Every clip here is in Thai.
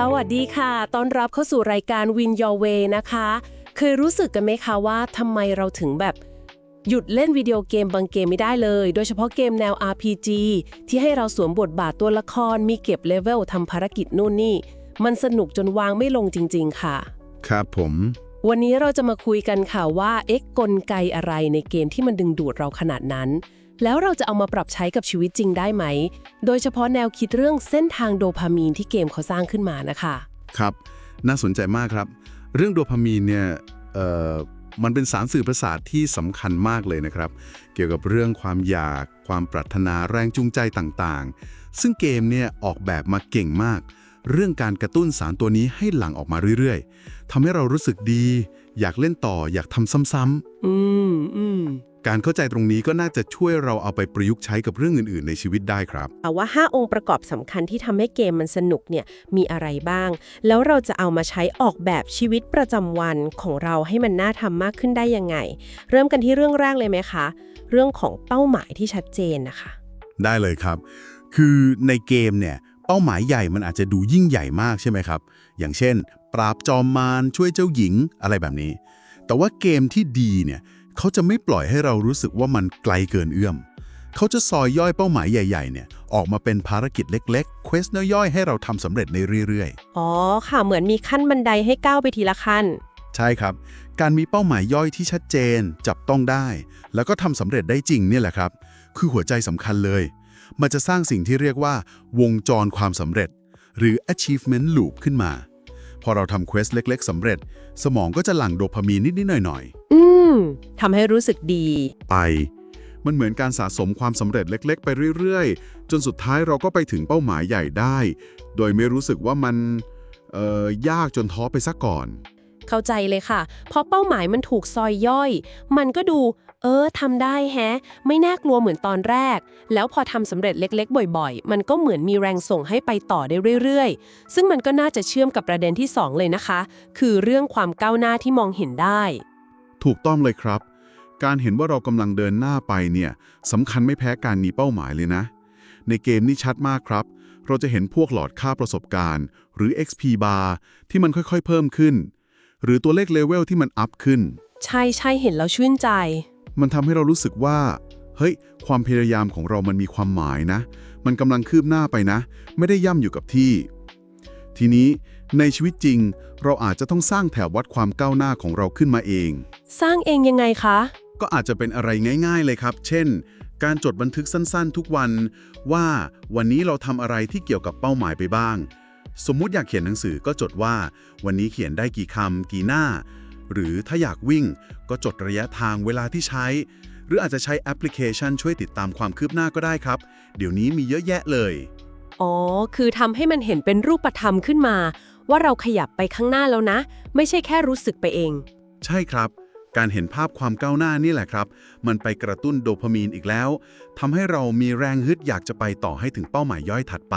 สวัสดีค่ะ ต้อนรับเข้าสู่รายการ Win Your Way นะคะ เคยรู้สึกกันไหมคะว่าทำไมเราถึงแบบ หยุดเล่นวิดีโอเกมบางเกมไม่ได้เลย โดยเฉพาะเกมแนว RPG ที่ให้เราสวมบทบาทตัวละคร มีเก็บเลเวลทำภารกิจนู่นนี่ มันสนุกจนวางไม่ลงจริง ๆ ค่ะ ครับผม วันนี้เราจะมาคุยกันค่ะว่าเอ๊ะกลไกอะไรในเกมที่มันดึงดูดเราขนาดนั้น แล้วเราจะเอามาปรับใช้กับชีวิตจริงได้ไหม โดยเฉพาะแนวคิดเรื่องเส้นทางโดพามีนที่เกมเขาสร้างขึ้นมานะคะ ครับ น่าสนใจมากครับ เรื่องโดพามีนเนี่ยเอ่อมันเป็นสารสื่อประสาทที่สำคัญมากเลยนะครับ เกี่ยวกับเรื่องความอยาก ความปรารถนาแรงจูงใจต่างๆ ซึ่งเกมเนี่ยออกแบบมาเก่งมาก เรื่องการกระตุ้นสารตัวนี้ให้หลั่งออกมาเรื่อยๆทำให้เรารู้สึกดี อยากเล่นต่ออยากทำซ้ำอืมอืมๆ การเข้าใจตรงนี้ก็น่าจะช่วยเราเอาไปประยุกต์ใช้กับเรื่องอื่นๆ ในชีวิตได้ครับเอาว่า 5 องค์ประกอบสำคัญที่ทำให้เกมมันสนุกเนี่ยมีอะไรบ้าง แล้วเราจะเอามาใช้ออกแบบชีวิตประจำวันของเราให้มันน่าทำมากขึ้นได้ยังไง เริ่มกันที่เรื่องแรกเลยไหมคะ เรื่องของเป้าหมายที่ชัดเจนนะคะ ได้เลยครับ คือในเกมเนี่ยเป้าหมายใหญ่มันอาจจะดูยิ่งใหญ่มากใช่ไหมครับ อย่างเช่น ปราบจอมมารช่วยเจ้าหญิงอะไรแบบนี้ แต่ว่าเกมที่ดีเนี่ย เขาจะไม่ปล่อยให้เรารู้สึกว่ามันไกลเกินเอื้อม เขาจะซอยย่อยเป้าหมายใหญ่ ๆ เนี่ย ออกมาเป็นภารกิจเล็กๆ เควสย่อยๆ ให้เราทำสำเร็จในเรื่อยๆ อ๋อค่ะ เหมือนมีขั้นบันไดให้ก้าวไปทีละขั้น ใช่ครับ การมีเป้าหมายย่อยที่ชัดเจน จับต้องได้ แล้วก็ทำสำเร็จได้จริงเนี่ยแหละครับ คือหัวใจสำคัญเลย มันจะสร้างสิ่งที่เรียกว่า วงจรความสำเร็จ หรือ achievement loop ขึ้นมาพ อเราทำเควสเล็ก ๆสำเร็จ สมองก็จะหลั่งโดพามีนนิด ๆ หน่อย อืมทำให้รู้สึกดี ๆ ไป มันเหมือนการสะสมความสำเร็จเล็ก ๆ ไปเรื่อย ๆ จนสุดท้ายเราก็ไปถึงเป้าหมายใหญ่ได้ โดยไม่รู้สึกว่ามัน เอ่อ ยากจนท้อไปซะก่อน เข้าใจเลยค่ะ เพราะเป้าหมายมันถูกซอยย่อย มันก็ดู เออทำได้แฮะ ไม่น่ากลัวเหมือนตอนแรก แล้วพอทำสำเร็จเล็กๆ บ่อยๆ มันก็เหมือนมีแรงส่งให้ไปต่อได้เรื่อยๆ ซึ่งมันก็น่าจะเชื่อมกับประเด็นที่ 2 เลยนะคะ คือเรื่องความก้าวหน้าที่มองเห็นได้ ถูกต้องเลยครับ การเห็นว่าเรากำลังเดินหน้าไปเนี่ยสำคัญไม่แพ้การมีเป้าหมายเลยนะ ในเกมนี่ชัดมากครับเราจะเห็นพวกหลอดค่าประสบการณ์ หรือ XP bar ที่มันค่อยๆ เพิ่มขึ้น หรือตัวเลขเลเวลที่มันอัพขึ้น ใช่ใช่เห็นแล้วชื่นใจ มันทำให้เรารู้สึกว่า เฮ้ย ความพยายามของเรามันมีความหมายนะ มันกำลังคืบหน้าไปนะ ไม่ได้ย่ำอยู่กับที่ ทีนี้ในชีวิตจริง เราอาจจะต้องสร้างแถววัดความก้าวหน้าของเราขึ้นมาเอง สร้างเองยังไงคะ ก็อาจจะเป็นอะไรง่าย ๆ เลยครับ เช่น การจดบันทึกสั้นๆ ทุกวัน ว่าวันนี้เราทำอะไรที่เกี่ยวกับเป้าหมายไปบ้าง สมมุติอยากเขียนหนังสือก็จดว่า วันนี้เขียนได้กี่คำกี่หน้า หรือถ้าอยากวิ่งก็จดระยะทางเวลาที่ใช้ หรืออาจจะใช้แอปพลิเคชันช่วยติดตามความคืบหน้าก็ได้ครับ เดี๋ยวนี้มีเยอะแยะเลย อ๋อ คือทำให้มันเห็นเป็นรูปธรรมขึ้นมา ว่าเราขยับไปข้างหน้าแล้วนะ ไม่ใช่แค่รู้สึกไปเอง ใช่ครับ การเห็นภาพความก้าวหน้านี่แหละครับ มันไปกระตุ้นโดพามีนอีกแล้วทำให้เรามีแรงฮึดอยากจะไปต่อให้ถึงเป้าหมายย่อยถัดไป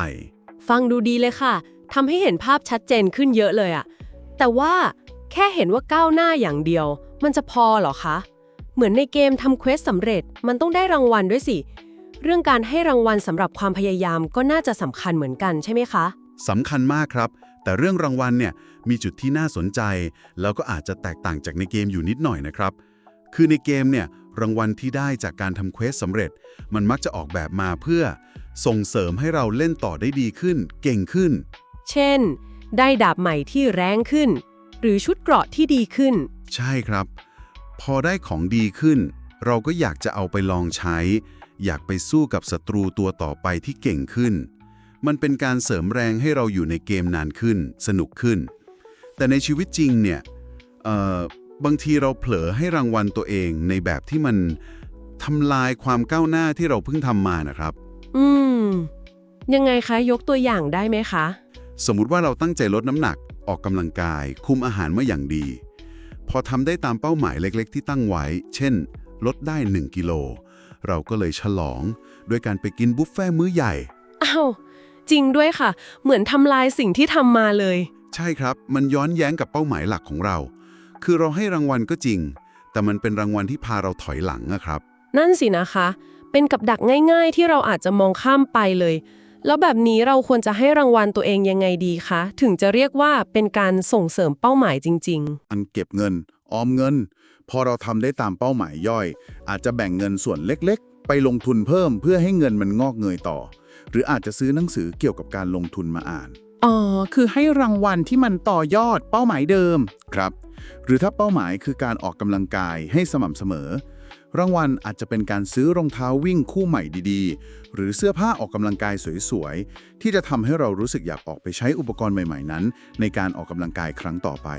ฟังดูดีเลยค่ะ ทำให้เห็นภาพชัดเจนขึ้นเยอะเลยอะแต่ว่าแค่เห็นว่าก้าวหน้าอย่างเดียว มันจะพอหรอคะ เหมือนในเกมทำเควสสำเร็จมันต้องได้รางวัลด้วยสิ เรื่องการให้รางวัลสำหรับความพยายามก็น่าจะสำคัญเหมือนกันใช่ไหมคะสำคัญมากครับ แต่เรื่องรางวัลเนี่ยมีจุดที่น่าสนใจ แล้วก็อาจจะแตกต่างจากในเกมอยู่นิดหน่อยนะครับ คือในเกมเนี่ยรางวัลที่ได้จากการทำเควสสำเร็จ มันมักจะออกแบบมาเพื่อ ส่งเสริมให้เราเล่นต่อได้ดีขึ้น เก่งขึ้น เช่น ได้ดาบใหม่ที่แรงขึ้น หรือชุดเกราะที่ดีขึ้น ใช่ครับ พอได้ของดีขึ้น เราก็อยากจะเอาไปลองใช้ อยากไปสู้กับศัตรูตัวต่อไปที่เก่งขึ้น มันเป็นการเสริมแรงให้เราอยู่ในเกมนานขึ้น สนุกขึ้น แต่ในชีวิตจริงเนี่ยเอ่อบางทีเราเผลอให้รางวัลตัวเองในแบบที่มันทำลายความก้าวหน้าที่เราเพิ่งทำมานะครับ อืม ยังไงคะ ยกตัวอย่างได้ไหมคะ สมมุติว่าเราตั้งใจลดน้ำหนัก ออกกำลังกาย คุมอาหารมาอย่างดี พอทำได้ตามเป้าหมายเล็ก ๆ ที่ตั้งไว้ เช่น ลดได้ 1 กิโล เราก็เลยฉลองด้วยการไปกินบุฟเฟ่ต์มื้อใหญ่อ้าวจริงด้วยค่ะ เหมือนทำลายสิ่งที่ทำมาเลย ใช่ครับ มันย้อนแย้งกับเป้าหมายหลักของเรา คือเราให้รางวัลก็จริง แต่มันเป็นรางวัลที่พาเราถอยหลังนะครับ นั่นสินะคะ เป็นกับดักง่าย ๆ ที่เราอาจจะมองข้ามไปเลย แล้วแบบนี้เราควรจะให้รางวัลตัวเองยังไงดีคะ ถึงจะเรียกว่าเป็นการส่งเสริมเป้าหมายจริง อันเก็บเงิน ออมเงิน พอเราทำได้ตามเป้าหมายย่อย อาจจะแบ่งเงินส่วนเล็กๆ ไปลงทุนเพิ่มเพื่อให้เงินมันงอกเงยต่อ หรืออาจจะซื้อหนังสือเกี่ยวกับการลงทุนมาอ่าน อ๋อ คือให้รางวัลที่มันต่อยอดเป้าหมายเดิม ครับ หรือถ้าเป้าหมายคือการออกกำลังกายให้สม่ำเสมอ รางวัลอาจจะเป็นการซื้อรองเท้าวิ่งคู่ใหม่ดีๆ หรือเสื้อผ้าออกกำลังกายสวยๆ ที่จะทำให้เรารู้สึกอยากออกไปใช้อุปกรณ์ใหม่ๆนั้น ในการออกกำลังกายครั้งต่อไป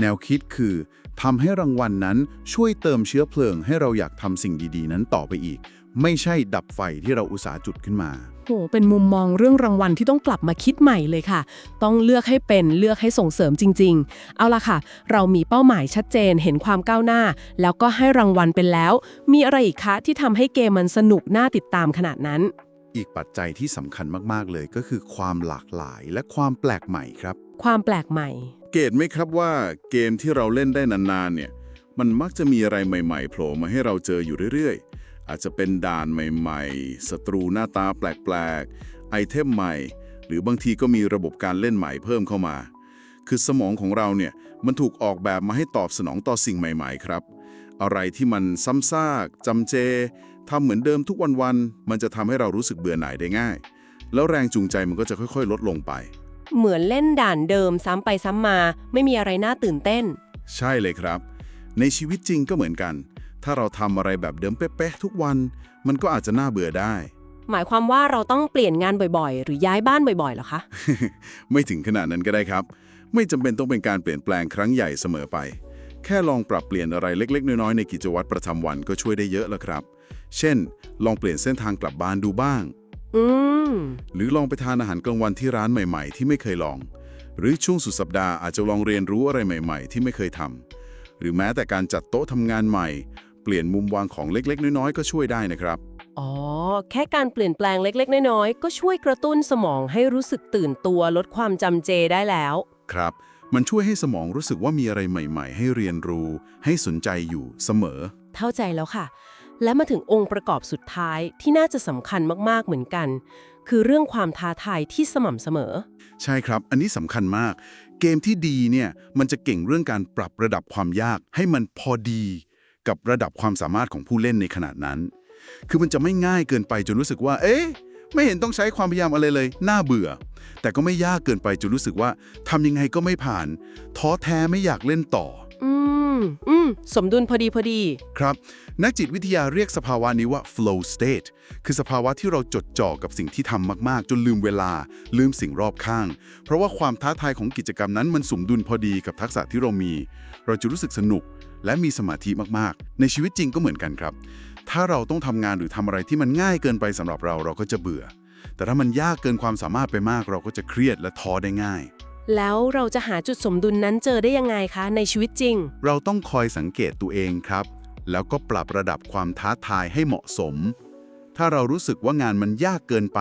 แนวคิดคือทำให้รางวัลนั้นช่วยเติมเชื้อเพลิงให้เราอยากทำสิ่งดีๆ นั้นต่อไปอีก ไม่ใช่ดับไฟที่เราอุตสาห์จุดขึ้นมาๆโห เป็นมุมมองเรื่องรางวัลที่ต้องกลับมาคิดใหม่เลยค่ะ ต้องเลือกให้เป็นเลือกให้ส่งเสริมจริง ๆ เอาล่ะค่ะ เรามีเป้าหมายชัดเจนเห็นความก้าวหน้า แล้วก็ให้รางวัลเป็นแล้ว มีอะไรอีกคะที่ทำให้เกมมันสนุกน่าติดตามขนาดนั้น อีกปัจจัยที่สำคัญมากๆเลยก็คือความหลากหลายและความแปลกใหม่ครับ ความแปลกใหม่ เกตไหมครับว่าเกมที่เราเล่นได้นานๆเนี่ยมันมักจะมีอะไรใหม่ๆโผล่มาให้เราเจออยู่เรื่อยๆ อาจจะเป็นด่านใหม่ๆ ศัตรูหน้าตาแปลกๆ ไอเทมใหม่ หรือบางทีก็มีระบบการเล่นใหม่เพิ่มเข้ามา คือสมองของเราเนี่ยมันถูกออกแบบมาให้ตอบสนองต่อสิ่งใหม่ๆครับ อะไรที่มันซ้ำซากจำเจทำเหมือนเดิมทุกวันๆ มันจะทำให้เรารู้สึกเบื่อหน่ายได้ง่าย แล้วแรงจูงใจมันก็จะค่อยๆ ลดลงไป เหมือนเล่นด่านเดิมซ้ำไปซ้ำมา ไม่มีอะไรน่าตื่นเต้น ใช่เลยครับ ในชีวิตจริงก็เหมือนกัน ถ้าเราทำอะไรแบบเดิมเป๊ะๆทุกวัน มันก็อาจจะน่าเบื่อได้ หมายความว่าเราต้องเปลี่ยนงานบ่อยๆ หรือย้ายบ้านบ่อยๆเหรอคะ ไม่ถึงขนาดนั้นก็ได้ครับ ไม่จำเป็นต้องเป็นการเปลี่ยนแปลงครั้งใหญ่เสมอไป แค่ลองปรับเปลี่ยนอะไรเล็ก ๆ น้อยๆในกิจวัตรประจำวันก็ช่วยได้เยอะแล้วครับ เช่น ลองเปลี่ยนเส้นทางกลับบ้านดูบ้าง อืม หรือลองไปทานอาหารกลางวันที่ร้านใหม่ๆ ที่ไม่เคยลอง หรือช่วงสุดสัปดาห์อาจจะลองเรียนรู้อะไรใหม่ ๆ ที่ไม่เคยทำหรือแม้แต่การจัดโต๊ะทำงานใหม่เปลี่ยนมุมวางของเล็กๆ น้อยๆ ก็ช่วยได้นะครับ อ๋อ แค่การเปลี่ยนแปลงเล็กๆ น้อยๆ ก็ช่วยกระตุ้นสมองให้รู้สึกตื่นตัวลดความจำเจได้แล้ว ครับ มันช่วยให้สมองรู้สึกว่ามีอะไรใหม่ ๆ ให้เรียนรู้ ให้สนใจอยู่เสมอ เข้าใจแล้วค่ะ และมาถึงองค์ประกอบสุดท้ายที่น่าจะสำคัญมากๆ เหมือนกัน คือเรื่องความท้าทายที่สม่ำเสมอ ใช่ครับ อันนี้สำคัญมาก เกมที่ดีเนี่ย มันจะเก่งเรื่องการปรับระดับความยากให้มันพอดี กับระดับความสามารถของผู้เล่นในขนาดนั้น คือมันจะไม่ง่ายเกินไปจนรู้สึกว่า เอ๊ะ ไม่เห็นต้องใช้ความพยายามอะไรเลย น่าเบื่อ แต่ก็ไม่ยากเกินไปจนรู้สึกว่าทำยังไงก็ไม่ผ่าน ท้อแท้ไม่อยากเล่นต่อ อืม อืม สมดุลพอดีพอดี ครับ นักจิตวิทยาเรียกสภาวะนี้ว่า flow state คือสภาวะที่เราจดจ่อกับสิ่งที่ทำมากๆ จนลืมเวลา ลืมสิ่งรอบข้าง เพราะว่าความท้าทายของกิจกรรมนั้นมันสมดุลพอดีกับทักษะที่เรามี เราจะรู้สึกสนุก และมีสมาธิมากๆ ในชีวิตจริงก็เหมือนกันครับ ถ้าเราต้องทำงานหรือทำอะไรที่มันง่ายเกินไปสำหรับเราเราก็จะเบื่อ แต่ถ้ามันยากเกินความสามารถไปมาก เราก็จะเครียดและท้อได้ง่าย แล้วเราจะหาจุดสมดุลนั้นเจอได้ยังไงคะ ในชีวิตจริง เราต้องคอยสังเกตตัวเองครับ แล้วก็ปรับระดับความท้าทายให้เหมาะสม ถ้าเรารู้สึกว่างานมันยากเกินไป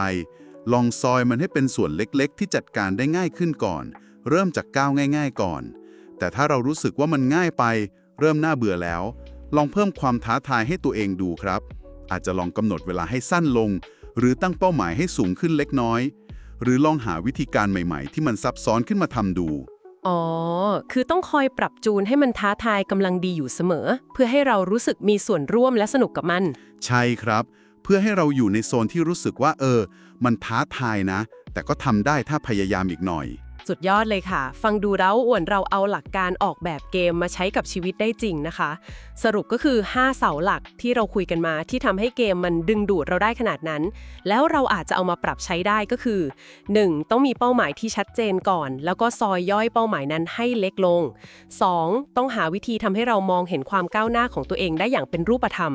ลองซอยมันให้เป็นส่วนเล็กๆ ที่จัดการได้ง่ายขึ้นก่อน เริ่มจากก้าวง่าย ๆ ก่อน แต่ถ้าเรารู้สึกว่ามันง่ายไป เริ่มน่าเบื่อแล้ว ลองเพิ่มความท้าทายให้ตัวเองดูครับ อาจจะลองกำหนดเวลาให้สั้นลง หรือตั้งเป้าหมายให้สูงขึ้นเล็กน้อย หรือลองหาวิธีการใหม่ๆ ที่มันซับซ้อนขึ้นมาทำดู อ๋อ คือต้องคอยปรับจูนให้มันท้าทายกำลังดีอยู่เสมอ เพื่อให้เรารู้สึกมีส่วนร่วมและสนุกกับมัน ใช่ครับ เพื่อให้เราอยู่ในโซนที่รู้สึกว่า เออ มันท้าทายนะ แต่ก็ทำได้ถ้าพยายามอีกหน่อย สุดยอดเลยค่ะ ฟังดูแล้วอ้วนเราเอาหลักการออกแบบเกมมาใช้กับชีวิตได้จริงนะคะ สรุปก็คือ 5 เสาหลักที่เราคุยกันมาที่ทำให้เกมมันดึงดูดเราได้ขนาดนั้น แล้วเราอาจจะเอามาปรับใช้ได้ก็คือ 1. ต้องมีเป้าหมายที่ชัดเจนก่อน แล้วก็ซอยย่อยเป้าหมายนั้นให้เล็กลง 2. ต้องหาวิธีทำให้เรามองเห็นความก้าวหน้าของตัวเองได้อย่างเป็นรูปธรรม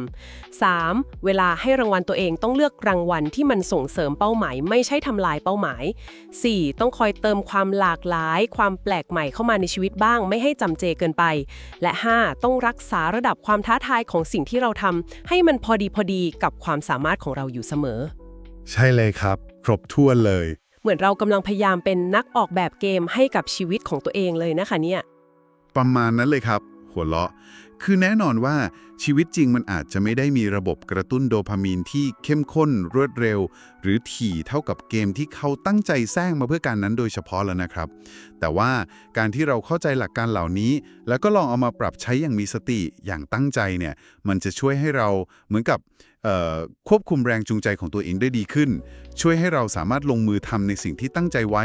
3. เวลาให้รางวัลตัวเองต้องเลือกรางวัลที่มันส่งเสริมเป้าหมาย ไม่ใช่ทำลายเป้าหมาย 4. ต้องคอยเติมความหลากหลาย ความแปลกใหม่เข้ามาในชีวิตบ้าง ไม่ให้จำเจเกินไป และ 5. ต้องรักษาระดับความท้าทายของสิ่งที่เราทำให้มันพอดีพอดีกับความสามารถของเราอยู่เสมอ ใช่เลยครับ ครบถ้วนเลย เหมือนเรากำลังพยายามเป็นนักออกแบบเกมให้กับชีวิตของตัวเองเลยนะคะเนี่ย ประมาณนั้นเลยครับ หัวเราะ คือแน่นอนว่าชีวิตจริงมันอาจจะไม่ได้มีระบบกระตุ้นโดพามีนที่เข้มข้นรวดเร็ว หรือถี่เท่ากับเกมที่เขาตั้งใจสร้างมาเพื่อการนั้นโดยเฉพาะแล้วนะครับ แต่ว่าการที่เราเข้าใจหลักการเหล่านี้ แล้วก็ลองเอามาปรับใช้อย่างมีสติอย่างตั้งใจเนี่ยมันจะช่วยให้เราเหมือนกับควบคุมแรงจูงใจของตัวเองได้ดีขึ้น ช่วยให้เราสามารถลงมือทำในสิ่งที่ตั้งใจไว้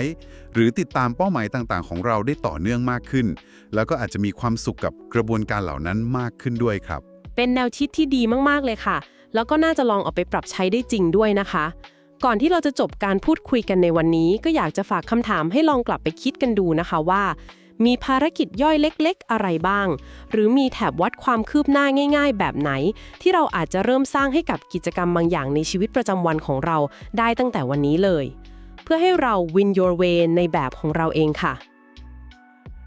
หรือติดตามเป้าหมายต่างๆ ของเราได้ต่อเนื่องมากขึ้น แล้วก็อาจจะมีความสุขกับกระบวนการเหล่านั้นมากขึ้นด้วยครับ เป็นแนวคิดที่ดีมากๆเลยค่ะ แล้วก็น่าจะลองเอาไปปรับใช้ได้จริงด้วยนะคะ ก่อนที่เราจะจบการพูดคุยกันในวันนี้ ก็อยากจะฝากคำถามให้ลองกลับไปคิดกันดูนะคะว่า มีภารกิจย่อยเล็กๆ อะไรบ้าง หรือมีแถบวัดความคืบหน้าง่าย ๆ แบบไหน ที่เราอาจจะเริ่มสร้างให้กับกิจกรรมบางอย่างในชีวิตประจำวันของเราได้ตั้งแต่วันนี้เลย เพื่อให้เรา win your way ในแบบของเราเองค่ะ